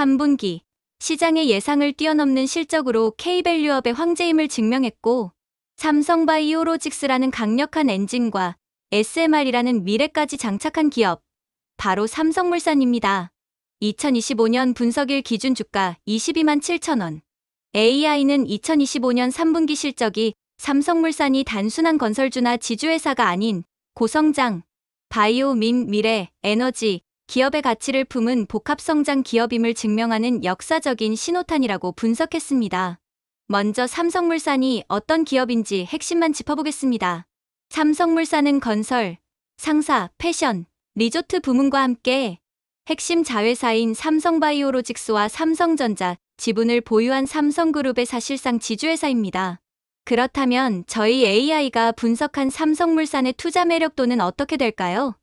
3분기 시장의 예상을 뛰어넘는 실적으로 K밸류업의 황제임을 증명했고 삼성바이오로직스라는 강력한 엔진과 SMR이라는 미래까지 장착한 기업 바로 삼성물산입니다. 2025년 분석일 기준 주가 22만 7천 원 AI는 2025년 3분기 실적이 삼성물산이 단순한 건설주나 지주회사가 아닌 고성장, 바이오 민 미래, 에너지, 기업의 가치를 품은 복합성장 기업임을 증명하는 역사적인 신호탄이라고 분석했습니다. 먼저 삼성물산이 어떤 기업인지 핵심만 짚어보겠습니다. 삼성물산은 건설, 상사, 패션, 리조트 부문과 함께 핵심 자회사인 삼성바이오로직스와 삼성전자, 지분을 보유한 삼성그룹의 사실상 지주회사입니다. 그렇다면 저희 AI가 분석한 삼성물산의 투자 매력도는 어떻게 될까요?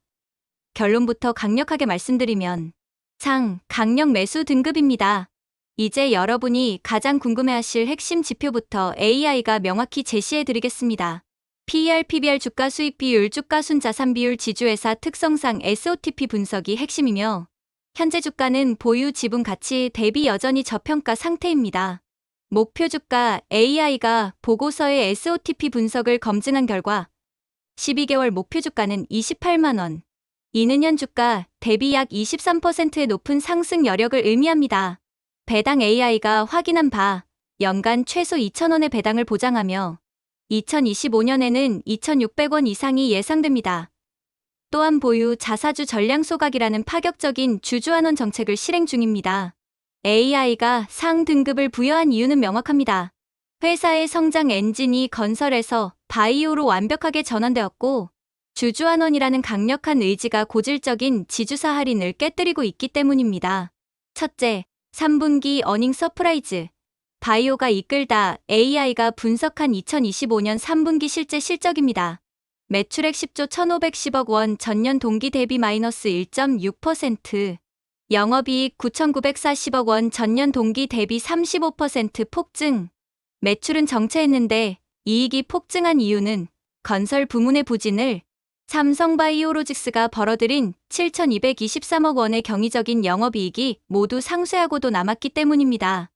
결론부터 강력하게 말씀드리면 상, 강력 매수 등급입니다. 이제 여러분이 가장 궁금해하실 핵심 지표부터 AI가 명확히 제시해 드리겠습니다. PER, PBR 주가 수익 비율, 주가 순 자산 비율, 지주회사 특성상 SOTP 분석이 핵심이며 현재 주가는 보유 지분 가치 대비 여전히 저평가 상태입니다. 목표 주가 AI가 보고서의 SOTP 분석을 검증한 결과 12개월 목표 주가는 28만원, 이는 현 주가 대비 약 23%의 높은 상승 여력을 의미합니다. 배당 AI가 확인한 바 연간 최소 2,000원의 배당을 보장하며 2025년에는 2,600원 이상이 예상됩니다. 또한 보유 자사주 전량 소각이라는 파격적인 주주환원 정책을 실행 중입니다. AI가 상 등급을 부여한 이유는 명확합니다. 회사의 성장 엔진이 건설에서 바이오로 완벽하게 전환되었고 주주환원이라는 강력한 의지가 고질적인 지주사 할인을 깨뜨리고 있기 때문입니다. 첫째, 3분기 어닝 서프라이즈. 바이오가 이끌다 AI가 분석한 2025년 3분기 실제 실적입니다. 매출액 10조 1,510억 원 전년 동기 대비 마이너스 1.6%. 영업이익 9,940억 원 전년 동기 대비 35% 폭증. 매출은 정체했는데 이익이 폭증한 이유는 건설 부문의 부진을 삼성바이오로직스가 벌어들인 7,223억 원의 경이적인 영업이익이 모두 상쇄하고도 남았기 때문입니다.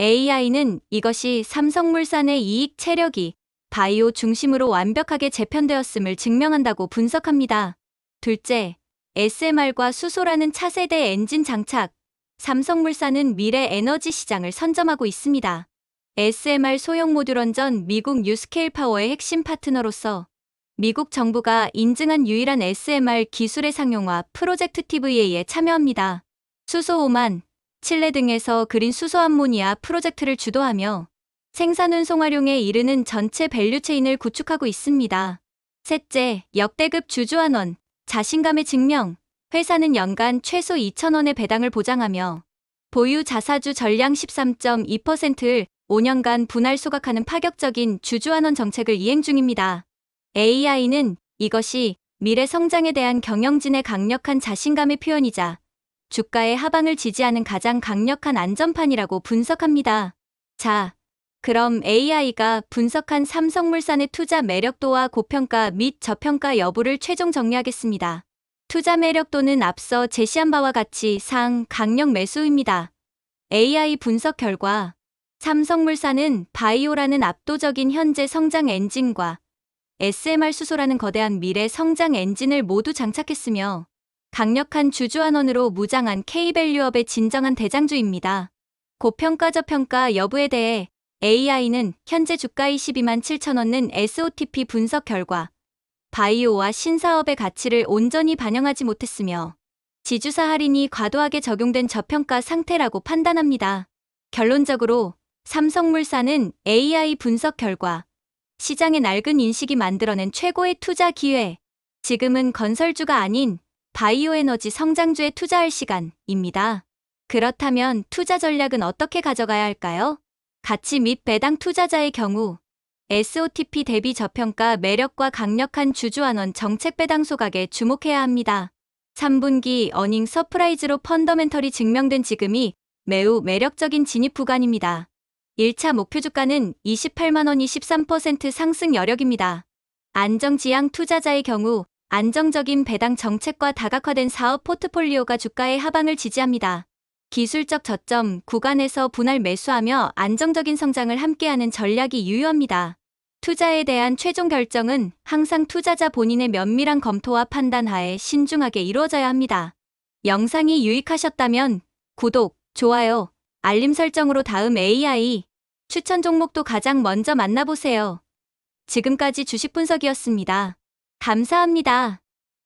AI는 이것이 삼성물산의 이익 체력이 바이오 중심으로 완벽하게 재편되었음을 증명한다고 분석합니다. 둘째, SMR과 수소라는 차세대 엔진 장착. 삼성물산은 미래 에너지 시장을 선점하고 있습니다. SMR 소형 모듈 원전 미국 뉴스케일 파워의 핵심 파트너로서 미국 정부가 인증한 유일한 SMR 기술의 상용화 프로젝트 TVA에 참여합니다. 수소 오만, 칠레 등에서 그린 수소 암모니아 프로젝트를 주도하며 생산 운송 활용에 이르는 전체 밸류체인을 구축하고 있습니다. 셋째, 역대급 주주환원, 자신감의 증명. 회사는 연간 최소 2,000원의 배당을 보장하며 보유 자사주 전량 13.2%를 5년간 분할 소각하는 파격적인 주주환원 정책을 이행 중입니다. AI는 이것이 미래 성장에 대한 경영진의 강력한 자신감의 표현이자 주가의 하방을 지지하는 가장 강력한 안전판이라고 분석합니다. 자, 그럼 AI가 분석한 삼성물산의 투자 매력도와 고평가 및 저평가 여부를 최종 정리하겠습니다. 투자 매력도는 앞서 제시한 바와 같이 상, 강력 매수입니다. AI 분석 결과 삼성물산은 바이오라는 압도적인 현재 성장 엔진과 SMR 수소라는 거대한 미래 성장 엔진을 모두 장착했으며 강력한 주주환원으로 무장한 K밸류업의 진정한 대장주입니다. 고평가 저평가 여부에 대해 AI는 현재 주가 22만 7천원은 SOTP 분석 결과 바이오와 신사업의 가치를 온전히 반영하지 못했으며 지주사 할인이 과도하게 적용된 저평가 상태라고 판단합니다. 결론적으로 삼성물산은 AI 분석 결과 시장의 낡은 인식이 만들어낸 최고의 투자 기회. 지금은 건설주가 아닌 바이오 에너지 성장주에 투자할 시간입니다. 그렇다면 투자 전략은 어떻게 가져가야 할까요? 가치 및 배당 투자자의 경우 SOTP 대비 저평가 매력과 강력한 주주환원 정책 배당 소각에 주목해야 합니다. 3분기 어닝 서프라이즈로 펀더멘털이 증명된 지금이 매우 매력적인 진입 구간입니다. 1차 목표 주가는 28만원이 13% 상승 여력입니다. 안정지향 투자자의 경우 안정적인 배당 정책과 다각화된 사업 포트폴리오가 주가의 하방을 지지합니다. 기술적 저점 구간에서 분할 매수하며 안정적인 성장을 함께하는 전략이 유효합니다. 투자에 대한 최종 결정은 항상 투자자 본인의 면밀한 검토와 판단 하에 신중하게 이루어져야 합니다. 영상이 유익하셨다면 구독, 좋아요, 알림 설정으로 다음 AI 추천 종목도 가장 먼저 만나보세요. 지금까지 주식 분석이었습니다. 감사합니다.